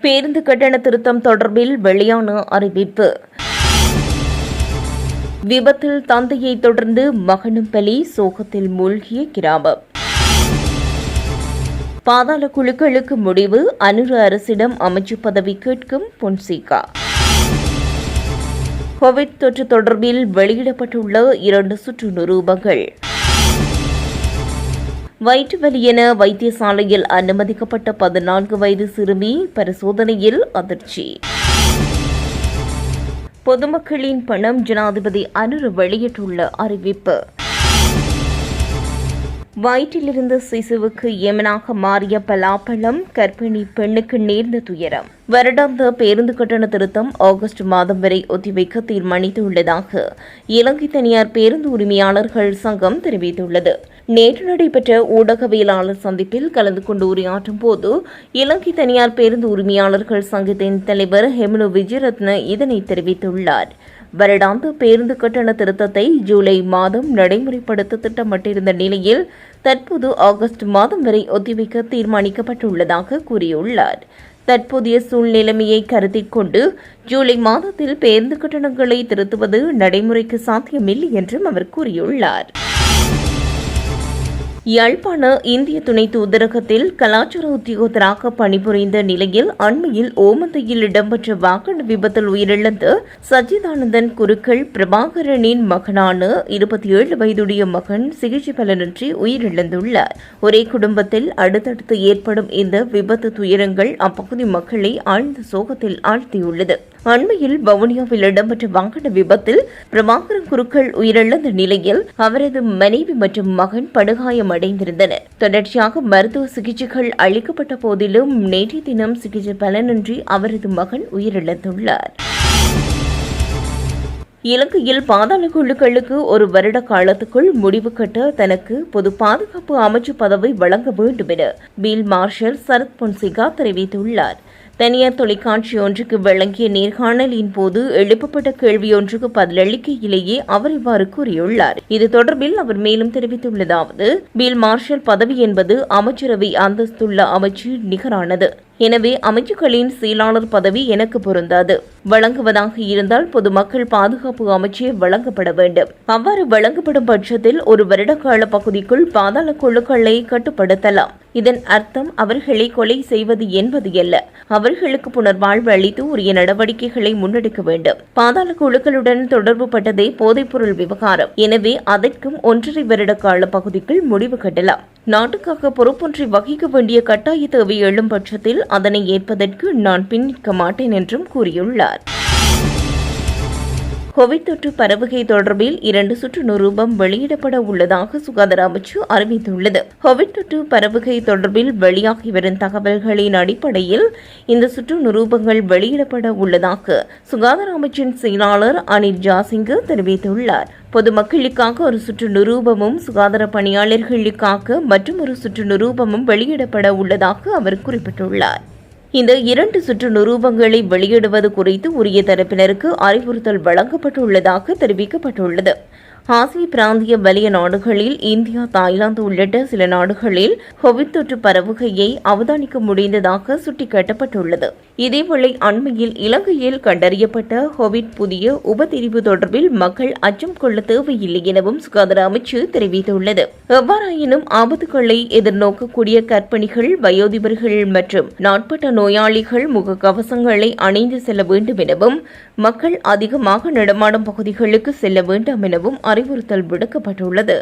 பேருந்து கட்டண திருத்தம் தொடர்பில் வெளியான அறிவிப்பு. விபத்தில் தந்தையை தொடர்ந்து மகனும் பலி சோகத்தில் மூழ்கிய கிராமம். பாதாள குழுக்களுக்கு முடிவு அனுர அரசிடம் அமைச்சு பதவி கேட்கும் பொன்சிகா. கோவிட் தொற்று தொடர்பில் வெளியிடப்பட்டுள்ள இரண்டு சுற்று நிரூபங்கள். வயிற்று வலி என வைத்தியசாலையில் அனுமதிக்கப்பட்ட பதினான்கு வயது சிறுமி பரிசோதனையில் அதிர்ச்சி. பொதுமக்களின் பணம் ஜனாதிபதி அனுரு வெளியிட்டுள்ள அறிவிப்பு. வயிற்றிலிருந்து சிசுவுக்கு யமனாக மாறிய பலாப்பழம் கர்ப்பிணி பெண்ணுக்கு நேர்ந்த துயரம். வருடாந்த பேருந்து கட்டண திருத்தம் ஆகஸ்ட் மாதம் வரை ஒத்திவைக்க தீர்மானித்துள்ளதாக இலங்கை தனியார் பேருந்து உரிமையாளர்கள் சங்கம் தெரிவித்துள்ளது. நேற்று நடைபெற்ற ஊடகவியலாளர் சந்திப்பில் கலந்து கொண்டு உரையாற்றும் போது இலங்கை தனியார் பேருந்து உரிமையாளர்கள் சங்கத்தின் தலைவர் ஹெமனு விஜயரத்ன இதனை தெரிவித்துள்ளார். வருடாந்த பேருந்து கட்டண திருத்தத்தை ஜூலை மாதம் நடைமுறைப்படுத்த திட்டமிட்டிருந்த நிலையில் தற்போது ஆகஸ்ட் மாதம் வரை ஒத்திவைக்க தீர்மானிக்கப்பட்டுள்ளதாக கூறியுள்ளார். தற்போதைய சூழ்நிலைமையை கருத்தில் கொண்டு ஜூலை மாதத்தில் பேருந்து கட்டணங்களை திருத்துவது நடைமுறைக்கு சாத்தியமில்லை என்றும் அவர் கூறியுள்ளார். யாழ்ப்பாண இந்திய துணை தூதரகத்தில் கலாச்சார உத்தியோகத்தராக பணிபுரிந்த நிலையில் அண்மையில் ஓமந்தையில் இடம்பெற்ற வாகன விபத்தில் உயிரிழந்த சச்சிதானந்தன் குருக்கள் பிரபாகரனின் மகனான இருபத்தி ஏழு வயதுடைய மகன் சிகிச்சை பலனின்றி உயிரிழந்துள்ளார். ஒரே குடும்பத்தில் அடுத்தடுத்து ஏற்படும் இந்த விபத்து துயரங்கள் அப்பகுதி மக்களை ஆழ்ந்த சோகத்தில் ஆழ்த்தியுள்ளது. அண்மையில் வவுனியாவில் இடம்பெற்ற வாகன விபத்தில் பிரபாகரன் குருக்கள் உயிரிழந்த நிலையில் அவரது மனைவி மற்றும் மகன் படுகாயம் அடைந்திருந்தனர். தொடர்ச்சியாக மருத்துவ சிகிச்சைகள் அளிக்கப்பட்ட போதிலும் நேற்றைய தினம் சிகிச்சை பலனின்றி அவரது மகன் உயிரிழந்துள்ளார். இலங்கையில் பாதாள குழுக்களுக்கு ஒரு வருட காலத்துக்குள் முடிவு கட்ட தனக்கு பொது பாதுகாப்பு அமைச்சு பதவி வழங்க வேண்டும் என பீல் மார்ஷல் சரத் பொன்சிகா தெரிவித்துள்ளார். தனியார் தொலைக்காட்சி ஒன்றுக்கு வழங்கிய நேர்காணலின் போது எழுப்பப்பட்ட கேள்வியொன்றுக்கு பதிலளிக்கையிலேயே அவர் இவ்வாறு கூறியுள்ளார். இது தொடர்பில் அவர் மேலும் தெரிவித்துள்ளதாவது பீல் மார்ஷல் பதவி என்பது அமைச்சரவை அந்தஸ்துள்ள அமைச்சு நிகரானது. எனவே அமைச்சுகளின் செயலாளர் பதவி எனக்கு பொருந்தாது. வழங்குவதாக இருந்தால் பொதுமக்கள் பாதுகாப்பு அமைச்சே வழங்கப்பட வேண்டும். அவ்வாறு வழங்கப்படும் பட்சத்தில் ஒரு வருடகால பகுதிக்குள் பாதாள குழுக்களை கட்டுப்படுத்தலாம். இதன் அர்த்தம் அவர்களை கொலை செய்வது என்பது அல்ல. அவர்களுக்கு புனர்வாழ்வு அளித்து உரிய நடவடிக்கைகளை முன்னெடுக்க வேண்டும். பாதாள குழுக்களுடன் தொடர்பு பட்டதே போதைப்பொருள் விவகாரம். எனவே அதற்கும் ஒன்றரை வருட கால பகுதிக்குள் முடிவு கட்டலாம். நாட்டுக்காக பொறுப்பொன்றை வகிக்க வேண்டிய கட்டாய தேவை எழும் பட்சத்தில் அதனை ஏற்பதற்கு நான் பின்னிற்க மாட்டேன் என்றும் கூறியுள்ளார். கோவிட் தொற்று பரவுகை தொடர்பில் இரண்டு சுற்று நிரூபம் வெளியிடப்பட உள்ளதாக சுகாதார அமைச்சு அறிவித்துள்ளது. கோவிட் தொற்று பரவுகை தொடர்பில் வெளியாகி வரும் தகவல்களின் அடிப்படையில் இந்த சுற்று நிரூபங்கள் வெளியிடப்பட உள்ளதாக சுகாதார அமைச்சின் செயலாளர் அனில் ஜாசிங்கு தெரிவித்துள்ளார். பொதுமக்களுக்காக ஒரு சுற்று நிரூபமும் சுகாதார பணியாளர்களுக்காக மற்றும் ஒரு சுற்று நிரூபமும் வெளியிடப்பட உள்ளதாக அவர் குறிப்பிட்டுள்ளார். இந்த இரண்டு சுற்று நிரூபங்களை வெளியிடுவது குறித்து உரிய தரப்பினருக்கு அறிவுறுத்தல் வழங்கப்பட்டுள்ளதாக தெரிவிக்கப்பட்டுள்ளது. ஆசிய பிராந்திய வலிய நாடுகளில் இந்தியா தாய்லாந்து உள்ளிட்ட சில நாடுகளில் கோவிட் தொற்று பரவுகையை அவதானிக்க முடிந்ததாக சுட்டிக்காட்டப்பட்டுள்ளது. இதேவேளை அண்மையில் இலங்கையில் கண்டறியப்பட்ட கோவிட் புதிய உபதிரிவு தொடர்பில் மக்கள் அச்சம் கொள்ள தேவையில்லை எனவும் சுகாதார அமைச்சு தெரிவித்துள்ளது. எவ்வாறாயினும் ஆபத்துக்களை எதிர்நோக்கக்கூடிய கர்ப்பிணிகள் வயோதிபர்கள் மற்றும் நாட்பட்ட நோயாளிகள் முகக்கவசங்களை அணிந்து செல்ல வேண்டும் எனவும் மக்கள் அதிகமாக நடமாடும் பகுதிகளுக்கு செல்ல வேண்டாம் எனவும் அறிவுறுத்தல் விடுக்கப்பட்டுள்ளது.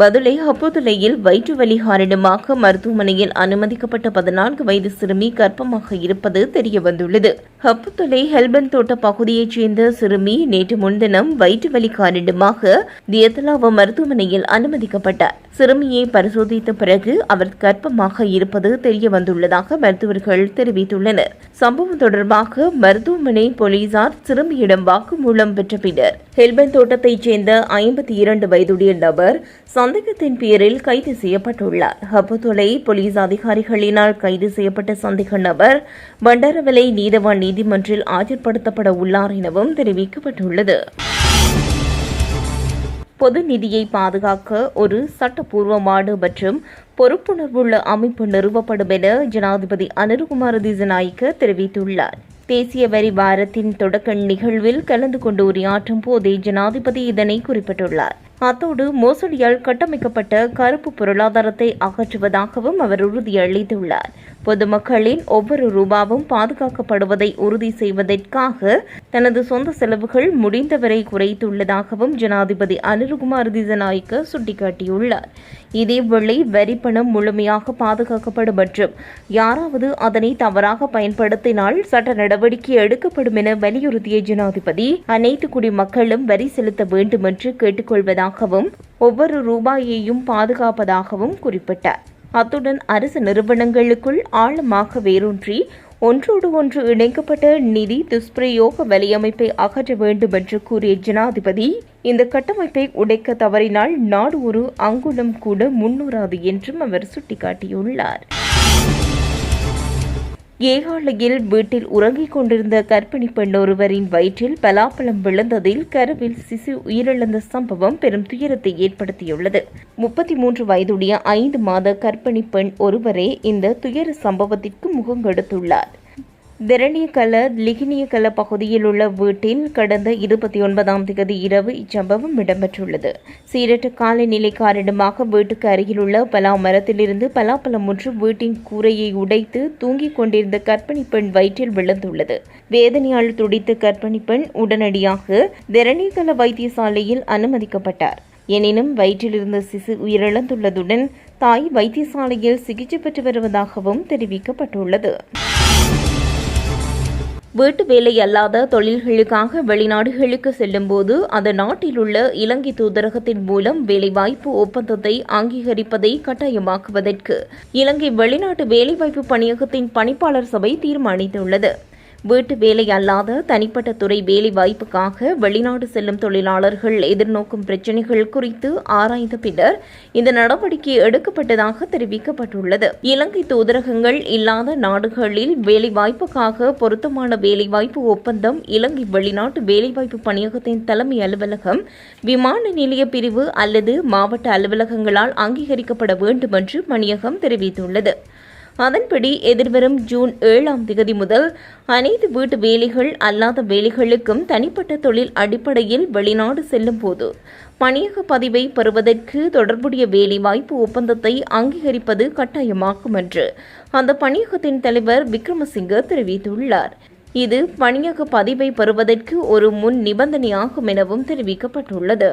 பதுளை ஹப்புதுளையில் வயிற்று வலி காரணமாக மருத்துவமனையில் அனுமதிக்கப்பட்ட பதினான்கு வயது சிறுமி கர்ப்பமாக இருப்பது தெரியவந்துள்ளது. ஹப்புதுளை ஹெல்பன் தோட்ட பகுதியைச் சேர்ந்த சிறுமி நேற்று முன்தினம் வயிற்று வலி காரணமாக தியத்தலாவ மருத்துவமனையில் அனுமதிக்கப்பட்டார். சிறுமியை பரிசோதித்த பிறகு அவர் கர்ப்பமாக இருப்பது தெரிய வந்துள்ளதாக மருத்துவர்கள் தெரிவித்துள்ளனர். சம்பவம் தொடர்பாக மருத்துவமனை போலீசார் சிறுமியிடம் வாக்குமூலம் பெற்ற பின்னர் ஹெல்பன் தோட்டத்தைச் சேர்ந்த ஐம்பத்தி இரண்டு வயதுடைய நபர் சந்தேகத்தின் பேரில் கைது செய்யப்பட்டுள்ளார். ஹப்புதொலை போலீஸ் அதிகாரிகளினால் கைது செய்யப்பட்ட சந்தேக நபர் பண்டாரவலை நீதவாணி நீதிமன்றில் ஆஜர்படுத்தப்பட உள்ளார் எனவும் தெரிவிக்கப்பட்டுள்ளது. பொது நிதியை பாதுகாக்க ஒரு சட்டப்பூர்வமான மற்றும் பொறுப்புணர்வுள்ள அமைப்பு நிறுவப்படும் என ஜனாதிபதி அனுருகுமார திசநாயக்க தெரிவித்துள்ளார். தேசிய வரி வாரத்தின் தொடக்க நிகழ்வில் கலந்து கொண்டு உரையாற்றும் போதே ஜனாதிபதி இதனை குறிப்பிட்டுள்ளார். அத்தோடு மோசடியால் கட்டமைக்கப்பட்ட கருப்பு பொருளாதாரத்தை அகற்றுவதாகவும் அவர் உறுதியளித்துள்ளார். பொதுமக்களின் ஒவ்வொரு ரூபாவும் பாதுகாக்கப்படுவதை உறுதி செய்வதற்காக தனது சொந்த செலவுகள் முடிந்தவரை குறைத்துள்ளதாகவும் ஜனாதிபதி அனிருகுமார் திசநாயக்க சுட்டிக்காட்டியுள்ளார். இதேவேளை வரி பணம் முழுமையாக பாதுகாக்கப்படும் மற்றும் யாராவது அதனை தவறாக பயன்படுத்தினால் சட்ட நடவடிக்கை எடுக்கப்படும் என வலியுறுத்திய ஜனாதிபதி அனைத்து குடிமக்களும் வரி செலுத்த வேண்டும் என்று கேட்டுக்கொள்வதாகவும் ஒவ்வொரு ரூபாயையும் பாதுகாப்பதாகவும் குறிப்பிட்டார். அத்துடன் அரசு நிறுவனங்களுக்குள் ஆழமாக வேரூன்றி ஒன்றோடு ஒன்று இணைக்கப்பட்ட நிதி துஷ்பிரயோக வலையமைப்பை அகற்ற வேண்டும் என்று கூறிய ஜனாதிபதி இந்த கட்டமைப்பை உடைக்க தவறினால் நாடு ஒரு அங்குலம் கூட முன்னூறாது என்றும் அவர் சுட்டிக்காட்டியுள்ளார். ஏகாலையில் வீட்டில் உறங்கிக் கொண்டிருந்த கர்ப்பிணி பெண் ஒருவரின் வயிற்றில் பலாப்பழம் விழுந்ததில் கருவில் சிசு உயிரிழந்த சம்பவம் பெரும் துயரத்தை ஏற்படுத்தியுள்ளது. முப்பத்தி மூன்று வயதுடைய ஐந்து மாத கர்ப்பிணி பெண் ஒருவரே இந்த துயர சம்பவத்திற்கு முகங்கெடுத்துள்ளார். வெரணியக்கல லிகினியக்கல பகுதியில் உள்ள வீட்டில் கடந்த இருபத்தி ஒன்பதாம் தேதி இரவு இச்சம்பவம் இடம்பெற்றுள்ளது. சீரற்ற காலநிலை காரணமாக வீட்டுக்கு அருகிலுள்ள பலா மரத்திலிருந்து பலாப்பழம் ஒன்று வீட்டின் கூரையை உடைத்து தூங்கிக் கொண்டிருந்த கர்ப்பிணி பெண் வயிற்றில் விழுந்துள்ளது. வேதனையால் துடித்த கர்ப்பிணி பெண் உடனடியாக வெரணியக்கல வைத்தியசாலையில் அனுமதிக்கப்பட்டார். எனினும் வயிற்றிலிருந்த சிசு உயிரிழந்துள்ளதுடன் தாய் வைத்தியசாலையில் சிகிச்சை பெற்று வருவதாகவும் தெரிவிக்கப்பட்டுள்ளது. வீட்டு வேலை அல்லாத தொழில்களுக்காக வெளிநாடுகளுக்கு செல்லும்போது அந்த நாட்டில் உள்ள இலங்கை தூதரகத்தின் மூலம் வேலைவாய்ப்பு ஒப்பந்தத்தை அங்கீகரிப்பதை கட்டாயமாக்குவதற்கு இலங்கை வெளிநாட்டு வேலைவாய்ப்பு பணியகத்தின் பணிப்பாளர் சபை தீர்மானித்துள்ளது. வீட்டு வேலை அல்லாத தனிப்பட்ட துறை வேலை வாய்ப்புக்காக வெளிநாடு செல்லும் தொழிலாளர்கள் எதிர்நோக்கும் பிரச்சினைகள் குறித்து ஆராய்ந்த பின்னர் இந்த நடவடிக்கை எடுக்கப்பட்டதாக தெரிவிக்கப்பட்டுள்ளது. இலங்கை தூதரகங்கள் இல்லாத நாடுகளில் வேலைவாய்ப்புக்காக பொருத்தமான வேலைவாய்ப்பு ஒப்பந்தம் இலங்கை வெளிநாட்டு வேலைவாய்ப்பு பணியகத்தின் தலைமை அலுவலகம் விமான நிலைய பிரிவு அல்லது மாவட்ட அலுவலகங்களால் அங்கீகரிக்கப்பட வேண்டும் என்று பணியகம் தெரிவித்துள்ளது. அதன்படி எதிர்வரும் ஜூன் ஏழாம் தேதி முதல் அனைத்து வீட்டு வேலைகள் அல்லாத வேலைகளுக்கும் தனிப்பட்ட தொழில் அடிப்படையில் வெளிநாடு செல்லும் போது பணியக பதிவை பெறுவதற்கு தொடர்புடைய வேலைவாய்ப்பு ஒப்பந்தத்தை அங்கீகரிப்பது கட்டாயமாகும் என்று அந்த பணியகத்தின் தலைவர் விக்ரமசிங்க தெரிவித்துள்ளார். இது பணியக பதிவை பெறுவதற்கு ஒரு முன் நிபந்தனையாகும் எனவும் தெரிவிக்கப்பட்டுள்ளது.